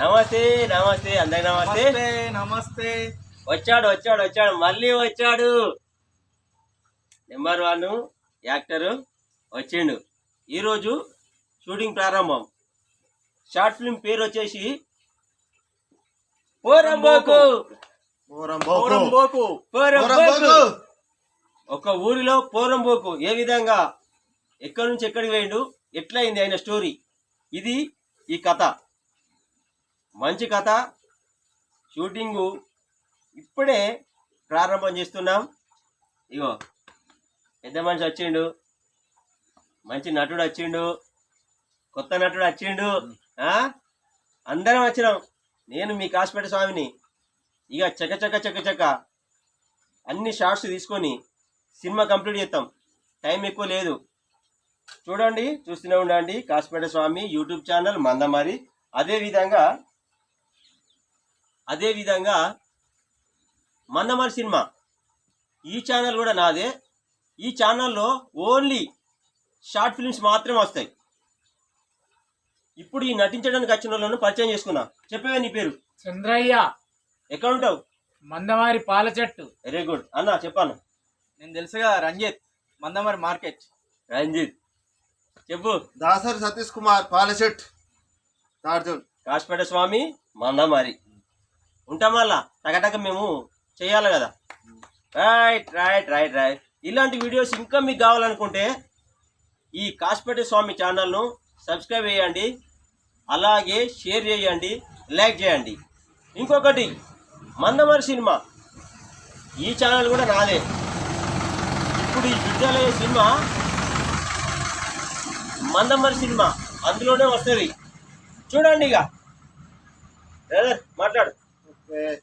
నమస్తే నమస్తే అందరి నమస్తే. నమస్తే నమస్తే. వచ్చాడు వచ్చాడు వచ్చాడు. మళ్ళీ వచ్చాడు. నెంబర్ వన్ యాక్టర్ వచ్చిండు. ఈరోజు షూటింగ్ ప్రారంభం. షార్ట్ ఫిల్మ్ పేరు వచ్చేసి పోరంబోకు. పోరంబోకు. పోరంబోకు. ఒక ఊరిలో పోరంబోకు ఏ విధంగా ఎక్కడి నుంచి ఎక్కడికి వేయండు ఎట్లయింది ఆయన స్టోరీ? ఇది ఈ కథ. మంచి కథ. షూటింగు ఇప్పుడే ప్రారంభం చేస్తున్నాం. ఇగో పెద్ద మనిషి వచ్చిండు. మంచి నటుడు వచ్చిండు. కొత్త నటుడు వచ్చిండు? అందరం వచ్చినాం. నేను మీ కాసిపేట స్వామిని. ఇక చక చక చక చక అన్ని షార్ట్స్ తీసుకొని సినిమా కంప్లీట్ చేస్తాం. టైం ఎక్కువ లేదు. చూడండి చూస్తూనే ఉండండి కాసిపేట స్వామి యూట్యూబ్ ఛానల్ మందమారి. అదే విధంగా అదే విధంగా మందమారి సినిమా. ఈ ఛానల్ కూడా నాదే. ఈ ఛానల్లో ఓన్లీ షార్ట్ ఫిల్మ్స్ మాత్రమే వస్తాయి. ఇప్పుడు ఈ నటించడానికి వచ్చిన వాళ్ళను పరిచయం చేసుకున్నా. చెప్పేవే నీ పేరు? చంద్రయ్య. ఎక్కడ ఉంటావు? మందమారి పాల చెట్టు వెరీ గుడ్ అన్న చెప్పాను. నేను తెలుసుగా రంజిత్ మందమరి మార్కెట్. రంజిత్. చెప్పు. దాసరి సతీష్ కుమార్ పాలశెట్ తార్జున్ కాసిపేట స్వామి మందమారి. ఉంటాం మళ్ళా. టకటక మేము చేయాలి కదా. రైట్ రైట్ రైట్ రైట్ ఇలాంటి వీడియోస్ ఇంకా మీకు కావాలనుకుంటే ఈ కాసిపేట స్వామి ఛానల్ను సబ్స్క్రైబ్ చేయండి. అలాగే షేర్ చేయండి. లైక్ చేయండి. ఇంకొకటి మందమరి సినిమా. ఈ ఛానల్ కూడా నాదే. ఇప్పుడు ఈ విద్యాలయ సినిమా మందమరి సినిమా. అందులోనే వస్తుంది. చూడండి ఇక. బ్రదర్ మాట్లాడు. with